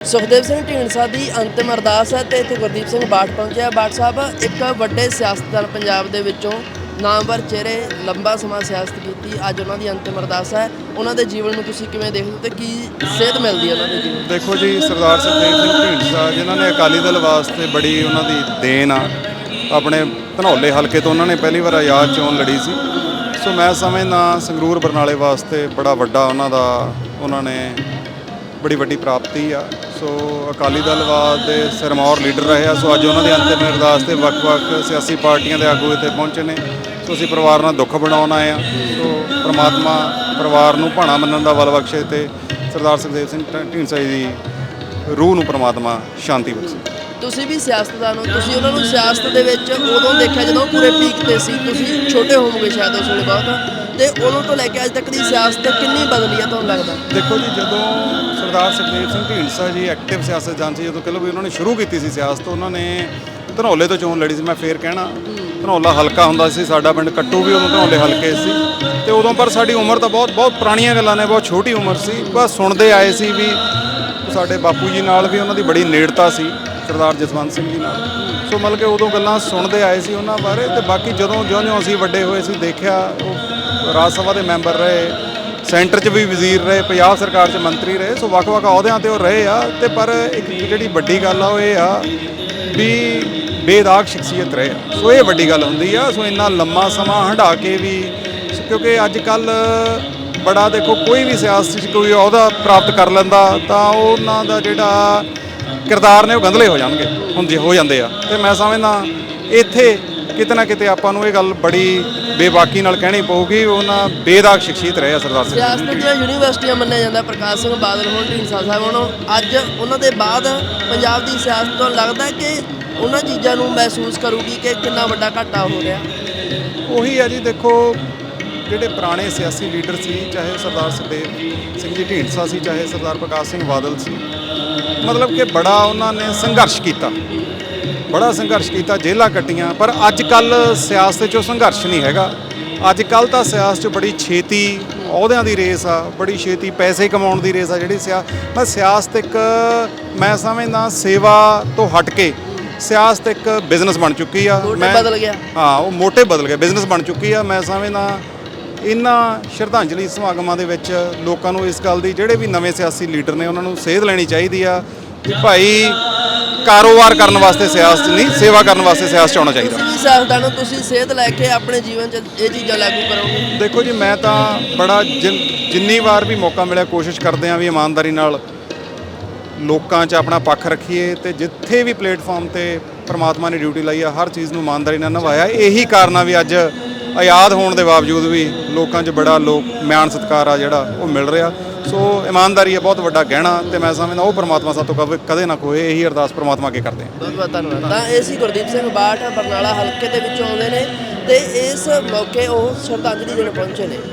ਸੁਖਦੇਵ ਸਿੰਘ ਢੀਂਡਸਾ ਦੀ ਅੰਤਿਮ ਅਰਦਾਸ ਹੈ ਤੇ ਇੱਥੇ ਗੁਰਦੀਪ ਸਿੰਘ ਬਾਠ ਪਹੁੰਚਿਆ। ਬਾਠ ਸਾਹਿਬ, ਇੱਕ ਵੱਡੇ ਸਿਆਸਤਦਾਨ ਪੰਜਾਬ ਦੇ ਵਿੱਚੋਂ ਨਾਮਵਰ ਚਿਹਰੇ ਲੰਬਾ ਸਮਾਂ ਸਿਆਸਤ ਕੀਤੀ, ਅੱਜ ਉਹਨਾਂ ਦੀ ਅੰਤਿਮ ਅਰਦਾਸ ਹੈ। ਉਹਨਾਂ ਦੇ ਜੀਵਨ ਨੂੰ ਤੁਸੀਂ ਕਿਵੇਂ ਦੇਖਦੇ ਹੋ ਤੇ ਕੀ ਸੇਧ ਮਿਲਦੀ ਹੈ ਉਹਨਾਂ ਦੇ ਜੀਵਨ ਦੇਖੋ ਜੀ, ਸਰਦਾਰ ਸੁਖਦੇਵ ਸਿੰਘ ਢੀਂਡਸਾ, ਜਿਨ੍ਹਾਂ ਨੇ ਅਕਾਲੀ ਦਲ ਵਾਸਤੇ ਬੜੀ ਉਹਨਾਂ ਦੀ ਦੇਣ ਆ, ਆਪਣੇ ਧਨੌਲੇ ਹਲਕੇ ਤੋਂ ਉਹਨਾਂ ਨੇ ਪਹਿਲੀ ਵਾਰ ਆਜ਼ਾਦ ਚੋਣ ਲੜੀ ਸੀ। ਸੋ ਮੈਂ ਸਮਝਦਾ ਸੰਗਰੂਰ ਬਰਨਾਲੇ ਵਾਸਤੇ ਬੜਾ ਵੱਡਾ ਉਹਨਾਂ ਦਾ, ਉਹਨਾਂ ਨੇ ਬੜੀ ਵੱਡੀ ਪ੍ਰਾਪਤੀ ਆ। ਸੋ ਅਕਾਲੀ ਦਲ ਵਾਦ ਦੇ ਸਿਰਮੌਰ ਲੀਡਰ ਰਹੇ ਆ। ਸੋ ਅੱਜ ਉਹਨਾਂ ਦੀ ਅੰਤਿਮ ਅਰਦਾਸ ਤੇ ਵੱਖ-ਵੱਖ ਸਿਆਸੀ ਪਾਰਟੀਆਂ ਦੇ ਆਗੂ ਇੱਥੇ ਪਹੁੰਚੇ ਨੇ। ਸੋ ਅਸੀਂ ਪਰਿਵਾਰ ਨਾਲ ਦੁੱਖ ਬਣਾਉਣ ਆਏ ਆ। ਸੋ ਪ੍ਰਮਾਤਮਾ ਪਰਿਵਾਰ ਨੂੰ ਭਾਣਾ ਮੰਨਣ ਦਾ ਬਲ ਬਖਸ਼ੇ ਤੇ ਸਰਦਾਰ ਸੁਖਦੇਵ ਸਿੰਘ ਢੀਂਡਸਾ ਜੀ ਦੀ ਰੂਹ ਨੂੰ ਪ੍ਰਮਾਤਮਾ ਸ਼ਾਂਤੀ ਬਖਸ਼ੇ। ਤੁਸੀਂ ਵੀ ਸਿਆਸਤਦਾਨ ਹੋ। ਤੁਸੀਂ ਉਹਨਾਂ ਨੂੰ ਸਿਆਸਤ ਦੇ ਵਿੱਚ ਉਦੋਂ ਦੇਖਿਆ ਜਦੋਂ ਪੂਰੇ ਪੀਕ ਤੇ ਸੀ। ਤੁਸੀਂ ਛੋਟੇ ਹੋਵੋਗੇ ਸ਼ਾਇਦ ਉਸ ਵੇਲੇ ਬਹੁਤ ਤੇ ਉਦੋਂ ਤੋਂ ਲੈ ਕੇ ਅੱਜ ਤੱਕ ਦੀ ਸਿਆਸਤ ਕਿੰਨੀ ਬਦਲੀ ਹੈ ਤੁਹਾਨੂੰ ਲੱਗਦਾ? ਦੇਖੋ ਜੀ ਜਦੋਂ ਸਰਦਾਰ ਸੁਖਦੇਵ ਸਿੰਘ ਢੀਂਡਸਾ ਜੀ ਐਕਟਿਵ ਸਿਆਸਤਦਾਨ ਸੀ, ਜਦੋਂ ਕਹ ਲਓ ਵੀ ਉਹਨਾਂ ਨੇ ਸ਼ੁਰੂ ਕੀਤੀ ਸੀ ਸਿਆਸਤ, ਉਹਨਾਂ ਨੇ ਧਨੌਲੇ ਤੋਂ ਚੋਣ ਲੜੀ ਸੀ, ਮੈਂ ਫੇਰ ਕਹਿਣਾ, ਧਨੌਲਾ ਹਲਕਾ ਹੁੰਦਾ ਸੀ, ਸਾਡਾ ਪਿੰਡ ਕੱਟੂ ਵੀ ਉਦੋਂ ਧਨੌਲੇ ਹਲਕੇ ਸੀ, ਤੇ ਉਦੋਂ ਪਰ ਸਾਡੀ ਉਮਰ ਤਾਂ ਬਹੁਤ ਬਹੁਤ ਪੁਰਾਣੀਆਂ ਗੱਲਾਂ ਨੇ, ਬਹੁਤ ਛੋਟੀ ਉਮਰ ਸੀ ਬਸ ਸੁਣਦੇ ਆਏ ਸੀ ਵੀ ਸਾਡੇ ਬਾਪੂ ਜੀ ਨਾਲ ਵੀ ਉਹਨਾਂ ਦੀ ਬੜੀ ਨੇੜਤਾ ਸੀ, ਸਰਦਾਰ ਜਸਵੰਤ ਸਿੰਘ ਜੀ ਨਾਲ। ਸੋ ਮਤਲਬ ਕਿ ਉਦੋਂ ਗੱਲਾਂ ਸੁਣਦੇ ਆਏ ਸੀ ਉਹਨਾਂ ਬਾਰੇ, ਤੇ ਬਾਕੀ ਜਦੋਂ ਜਿਉਂ-ਜਿਉਂ ਅਸੀਂ ਵੱਡੇ ਹੋਏ ਸੀ, ਦੇਖਿਆ ਉਹ ਰਾਜ ਸਭਾ ਦੇ ਮੈਂਬਰ ਰਹੇ ਸੈਂਟਰ 'ਚ ਵੀ ਵਜ਼ੀਰ ਰਹੇ, ਪੰਜਾਬ ਸਰਕਾਰ 'ਚ ਮੰਤਰੀ ਰਹੇ, ਸੋ ਵੱਖ-ਵੱਖ ਅਹੁਦਿਆਂ ਤੇ ਉਹ ਰਹੇ ਆ ਤੇ ਪਰ ਇੱਕ ਜਿਹੜੀ ਵੱਡੀ ਗੱਲ ਆ ਉਹ ਇਹ ਆ ਵੀ ਬੇਦਾਗ ਸ਼ਖਸੀਅਤ ਰਹੇ ਆ। ਸੋ ਇਹ ਵੱਡੀ ਗੱਲ ਹੁੰਦੀ ਆ, ਸੋ ਇੰਨਾ ਲੰਮਾ ਸਮਾਂ ਹੰਢਾ ਕੇ ਵੀ ਕਿਉਂਕਿ ਅੱਜ ਕੱਲ ਬੜਾ ਦੇਖੋ ਕੋਈ ਵੀ ਸਿਆਸਤ 'ਚ ਕੋਈ ਅਹੁਦਾ ਪ੍ਰਾਪਤ ਕਰ ਲੈਂਦਾ ਤਾਂ ਉਹਨਾਂ ਦਾ ਜਿਹੜਾ ਕਿਰਦਾਰ ਨੇ ਉਹ ਗੰਧਲੇ ਹੋ ਜਾਣਗੇ, ਹੁੰਦੇ, ਹੋ ਜਾਂਦੇ ਆ। ਤੇ ਮੈਂ ਸਮਝਦਾ ਇੱਥੇ ਕਿਤੇ ਨਾ ਕਿਤੇ ਆਪਾਂ ਨੂੰ ਇਹ ਗੱਲ ਬੜੀ ਬੇਬਾਕੀ ਨਾਲ ਕਹਿਣੀ ਪਊਗੀ ਉਹਨਾਂ ਬੇਦਾਗ ਸ਼ਖਸੀਅਤ ਰਹੇ ਆ ਸਰਦਾਰ ਸਿੰਘ ਸਿਆਸਤ ਦੀਆਂ ਯੂਨੀਵਰਸਿਟੀਆਂ ਮੰਨਿਆ ਜਾਂਦਾ ਪ੍ਰਕਾਸ਼ ਸਿੰਘ ਬਾਦਲ ਹੋਣ ਢੀਂਡਸਾ ਸਾਹਿਬ ਹੁਣ ਅੱਜ ਉਹਨਾਂ ਦੇ ਬਾਅਦ ਪੰਜਾਬ ਦੀ ਸਿਆਸਤ ਤੋਂ ਲੱਗਦਾ ਕਿ ਉਹਨਾਂ ਚੀਜ਼ਾਂ ਨੂੰ ਮਹਿਸੂਸ ਕਰੂਗੀ ਕਿ ਕਿੰਨਾ ਵੱਡਾ ਘਾਟਾ ਹੋ ਰਿਹਾ। ਉਹੀ ਆ ਜੀ ਦੇਖੋ ਜਿਹੜੇ ਪੁਰਾਣੇ ਸਿਆਸੀ ਲੀਡਰ ਸੀ ਚਾਹੇ ਸਰਦਾਰ ਸੁਖਦੇਵ ਸਿੰਘ ਜੀ ਢੀਂਡਸਾ ਸੀ ਚਾਹੇ ਸਰਦਾਰ ਪ੍ਰਕਾਸ਼ ਸਿੰਘ ਬਾਦਲ ਸੀ ਮਤਲਬ ਕਿ ਬੜਾ ਉਹਨਾਂ ਨੇ ਸੰਘਰਸ਼ ਕੀਤਾ। ਬੜਾ ਸੰਘਰਸ਼ ਕੀਤਾ ਜੇਲਾਂ ਕੱਟੀਆਂ ਪਰ ਅੱਜ ਕੱਲ ਸਿਆਸਤ 'ਚ ਉਹ ਸੰਘਰਸ਼ ਨਹੀਂ ਹੈਗਾ। ਅੱਜ ਕੱਲ ਤਾਂ ਸਿਆਸਤ 'ਚ ਬੜੀ ਛੇਤੀ ਅਹੁਦਿਆਂ ਦੀ ਰੇਸ ਆ ਬੜੀ ਛੇਤੀ ਪੈਸੇ ਕਮਾਉਣ ਦੀ ਰੇਸ ਆ ਜਿਹੜੀ ਸਿਆ ਮੈਂ ਸਿਆਸਤ ਇੱਕ ਮੈਂ ਸਮਝਦਾ ਸੇਵਾ ਤੋਂ ਹਟ ਕੇ ਸਿਆਸਤ ਇੱਕ ਬਿਜ਼ਨਸ ਬਣ ਚੁੱਕੀ ਆ। ਮੈਂ- ਬਦਲ ਗਿਆ। ਹਾਂ ਉਹ ਮੋਟੇ ਬਦਲ ਗਏ ਬਿਜ਼ਨਸ ਬਣ ਚੁੱਕੀ ਆ। ਮੈਂ ਸਮਝਦਾ ਇਹਨਾਂ ਸ਼ਰਧਾਂਜਲੀ ਸਮਾਗਮਾਂ ਦੇ ਵਿੱਚ ਲੋਕਾਂ ਨੂੰ ਇਸ ਗੱਲ ਦੀ ਜਿਹੜੇ ਵੀ ਨਵੇਂ ਸਿਆਸੀ ਲੀਡਰ ਨੇ ਉਹਨਾਂ ਨੂੰ ਸੇਧ ਲੈਣੀ ਚਾਹੀਦੀ ਆ ਕਿ ਭਾਈ ਕਾਰੋਬਾਰ ਕਰਨ ਵਾਸਤੇ ਸਿਆਸਤ ਨਹੀਂ ਸੇਵਾ ਕਰਨ ਵਾਸਤੇ ਸਿਆਸਤ 'ਚ ਆਉਣਾ ਚਾਹੀਦਾ। ਤੁਸੀਂ ਸਿਆਸਤਦਾਨ ਹੋ ਤੁਸੀਂ ਸਿਹਤ ਲੈ ਕੇ ਆਪਣੇ ਜੀਵਨ 'ਚ ਇਹ ਚੀਜ਼ਾਂ ਲਾਗੂ ਕਰੋਗੇ। ਦੇਖੋ ਜੀ ਮੈਂ ਤਾਂ ਬੜਾ ਜਿਨ- ਜਿੰਨੀ ਵਾਰ ਵੀ ਮੌਕਾ ਮਿਲਿਆ ਕੋਸ਼ਿਸ਼ ਕਰਦੇ ਆਂ ਵੀ ਇਮਾਨਦਾਰੀ ਨਾਲ ਲੋਕਾਂ 'ਚ ਆਪਣਾ ਪੱਖ ਰੱਖੀਏ ਤੇ ਜਿੱਥੇ ਵੀ ਪਲੇਟਫਾਰਮ ਤੇ ਪ੍ਰਮਾਤਮਾ ਨੇ ਡਿਊਟੀ ਲਾਈ ਆ ਹਰ ਚੀਜ਼ ਨੂੰ ਇਮਾਨਦਾਰੀ ਨਾਲ ਨਿਭਾਇਆ। ਇਹੀ ਕਾਰਨ ਆ ਵੀ ਅੱਜ ਆਜ਼ਾਦ ਹੋਣ ਦੇ ਬਾਵਜੂਦ ਵੀ ਲੋਕਾਂ 'ਚ ਬੜਾ ਲੋਕ ਮਿਆਨ ਸਤਿਕਾਰ ਆ ਜਿਹੜਾ ਉਹ ਮਿਲ ਰਿਹਾ। ਸੋ ਇਮਾਨਦਾਰੀ ਹੈ, ਬਹੁਤ ਵੱਡਾ ਗਹਿਣਾ ਤੇ ਮੈਂ ਸਮਝਦਾ ਉਹ ਪ੍ਰਮਾਤਮਾ ਸਾਤੋਂ ਕਦੇ- ਕਦੇ ਨਾ ਖੋਏ ਇਹੀ ਅਰਦਾਸ ਪ੍ਰਮਾਤਮਾ ਅੱਗੇ ਕਰਦੇ ਹਾਂ। ਬਹੁਤ ਬਹੁਤ ਧੰਨਵਾਦ। ਤਾਂ ਇਹ ਸੀ ਗੁਰਦੀਪ ਸਿੰਘ ਬਾਠ, ਬਰਨਾਲਾ ਹਲਕੇ ਦੇ ਵਿੱਚੋਂ ਆਉਂਦੇ ਨੇ ਤੇ ਇਸ ਮੌਕੇ ਉਹ ਸ਼ਰਧਾਂਜਲੀ ਦੇਣ ਪਹੁੰਚੇ ਨੇ।